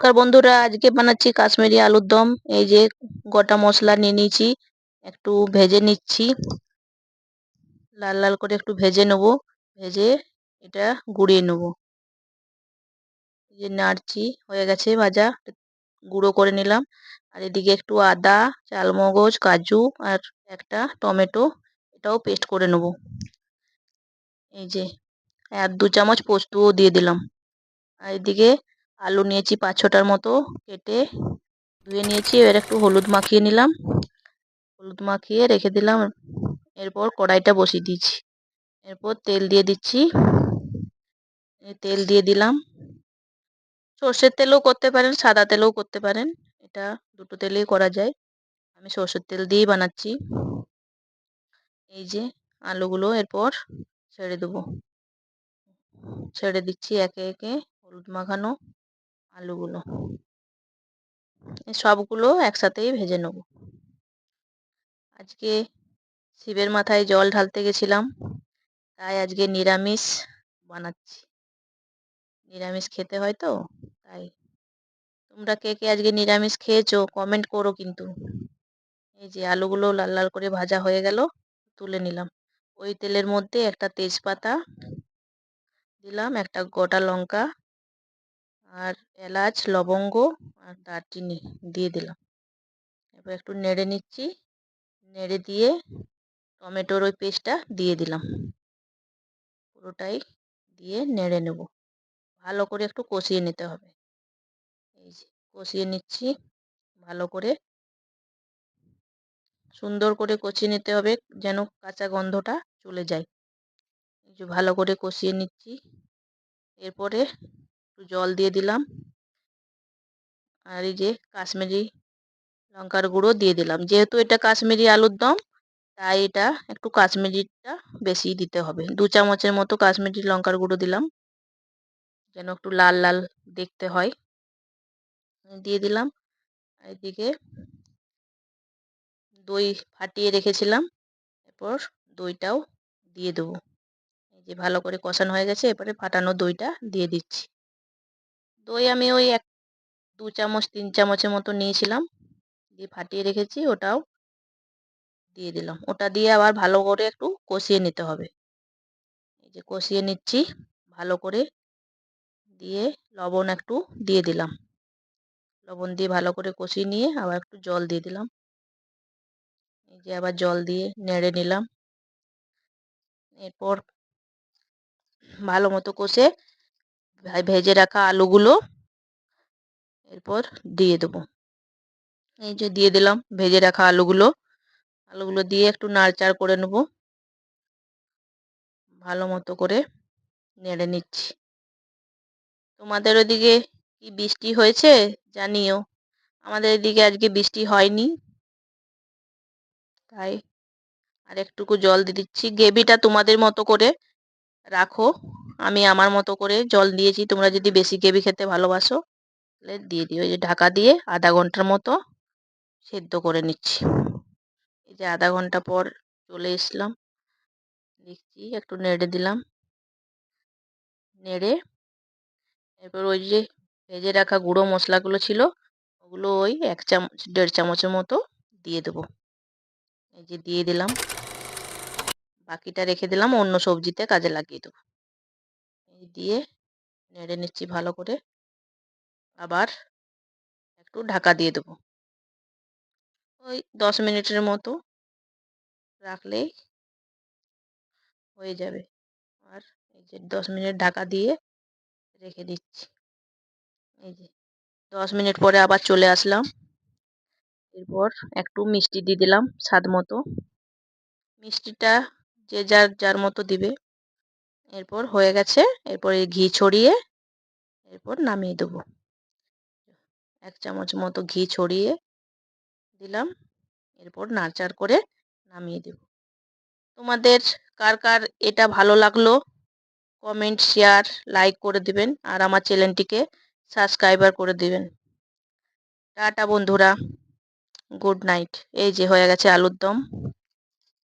নমস্কার বন্ধুরা, আজকে বানাচ্ছি কাশ্মীরি আলুর দম। এই যে গোটা মশলা নিয়ে নিয়েছি, একটু ভেজে নিচ্ছি। লাল লাল করে একটু ভেজে নেব, ভেজে এটা গুঁড়িয়ে নেব। যে নাড়ছি, হয়ে গেছে ভাজা, গুঁড়ো করে নিলাম। আর এদিকে একটু আদা, চালমগজ, কাজু আর একটা টমেটো, এটাও পেস্ট করে নেব। এই যে আর দু চামচ পোস্তও দিয়ে দিলাম। আর এদিকে আলু নিয়েছি পাঁচ ছটার মতো কেটে ধুয়ে নিয়েছি। এবার একটু হলুদ মাখিয়ে নিলাম। হলুদ মাখিয়ে রেখে দিলাম। এরপর কড়াইটা বসিয়ে দিয়েছি এরপর তেল দিয়ে দিচ্ছি। তেল দিয়ে দিলাম। সর্ষের তেলও করতে পারেন, সাদা তেলও করতে পারেন। এটা দুটো তেলেই করা যায়। আমি সর্ষের তেল দিয়েই বানাচ্ছি। এই যে আলুগুলো এরপর ছেড়ে দেবো। ছেড়ে দিচ্ছি একে একে হলুদ মাখানো। আলুগুলো। সবগুলো একসাথেই ভেজে নেব। আজকে শিবের মাথায় জল ঢালতে গেছিলাম, তাই আজকে নিরামিষ বানাচ্ছি। নিরামিষ খেতে হয় তো, তাই। তোমরা কে কে আজকে নিরামিষ খেয়েছো কমেন্ট করো কিন্তু। এই যে আলুগুলো লাল লাল করে ভাজা হয়ে গেল, তুলে নিলাম। ওই তেলের মধ্যে একটা তেজপাতা দিলাম, একটা গোটা লঙ্কা আর এলাচ, লবঙ্গ আর দারচিনি দিয়ে দিলাম। এবার একটু নেড়ে নিচ্ছি। নেড়ে দিয়ে টমেটোর ওই পেস্টটা দিয়ে দিলাম। পুরোটাই দিয়ে নেড়ে নেব। ভালো করে একটু কষিয়ে নিতে হবে। এই যে কষিয়ে নিচ্ছি। ভালো করে। সুন্দর করে কষিয়ে নিতে হবে যেন কাঁচা গন্ধটা চলে যায়। ভালো করে কষিয়ে নিচ্ছি। এরপরে একটু জল দিয়ে দিলাম। আর এই যে কাশ্মীরি লঙ্কার গুঁড়ো দিয়ে দিলাম। যেহেতু এটা কাশ্মীরি আলুর দম, তাই এটা একটু কাশ্মীরিটা বেশি দিতে হবে। দু চামচের মতো কাশ্মীরি লঙ্কার গুঁড়ো দিলাম। যেন একটু লাল লাল দেখতে হয়। দিয়ে দিলাম। এদিকে দই ফাটিয়ে রেখেছিলাম। এরপর দইটাও দিয়ে দেবো। এই যে ভালো করে কষানো হয়ে গেছে এরপরে ফাটানো দইটা দিয়ে দিচ্ছি। দই আমি ওই এক, দু চামচ, তিন চামচের মতো নিয়েছিলাম। দিয়ে ফাটিয়ে রেখেছি, ওটাও দিয়ে দিলাম। ওটা দিয়ে আবার ভালো করে একটু কষিয়ে নিতে হবে। এই যে কষিয়ে নিচ্ছি, ভালো করে দিয়ে লবণ একটু দিয়ে দিলাম। লবণ দিয়ে ভালো করে কষিয়ে নিয়ে আবার একটু জল দিয়ে দিলাম। এই যে আবার জল দিয়ে নেড়ে নিলাম। এরপর ভালো মতো কষে ভেজে রাখা আলুগুলো। এরপর দিয়ে দেবো। এই যে দিয়ে দিলাম ভেজে রাখা আলুগুলো। আলুগুলো দিয়ে একটু নাড়চাড় করে নেব। ভালো মতো করে নেড়ে নিচ্ছি। তোমাদের ওদিকে কি বৃষ্টি হয়েছে জানিও। আমাদের এদিকে আজকে বৃষ্টি হয়নি। তাই আর একটুকু জল দিয়ে দিচ্ছি। গ্রেভিটা তোমাদের মতো করে রাখো। আমি আমার মতো করে জল দিয়েছি। তোমরা যদি বেশি গ্রেভি খেতে ভালোবাসো, তাহলে দিয়ে দিও। এই যে ঢাকা দিয়ে আধা ঘণ্টার মতো সেদ্ধ করে নিচ্ছি। এই যে আধা ঘণ্টা পর চলে এসলাম। দেখছি, একটু নেড়ে দিলাম। নেড়ে এরপর ওই যে ভেজে রাখা গুঁড়ো মশলাগুলো ছিল, ওগুলো ওই এক চামচ, দেড় চামচের মতো দিয়ে দেবো। এই যে দিয়ে দিলাম। বাকিটা রেখে দিলাম, অন্য সবজিতে কাজে লাগিয়ে দেবো। দিয়ে নেড়ে নিচ্ছি ভালো করে। আবার একটু ঢাকা দিয়ে দেবো। ওই দশ মিনিটের মতো রাখলেই হয়ে যাবে। আর এই যে দশ মিনিট ঢাকা দিয়ে রেখে দিচ্ছি। এই যে দশ মিনিট পরে আবার চলে আসলাম। এরপর একটু মিষ্টি দিয়ে দিলাম স্বাদ মতো। মিষ্টিটা যে যার যার মতো দিবে। এরপর হয়ে গেছে। এরপর এই ঘি ছড়িয়ে এরপর নামিয়ে দেবো। এক চামচ মতো ঘি ছড়িয়ে দিলাম। এরপর নাড়চাড় করে নামিয়ে দেব। তোমাদের কার কার এটা ভালো লাগল কমেন্ট শেয়ার লাইক করে দিবেন আর আমার চ্যানেলটিকে সাবস্ক্রাইবার করে দিবেন। টাটা বন্ধুরা গুড নাইট এই যে হয়ে গেছে আলুর দম।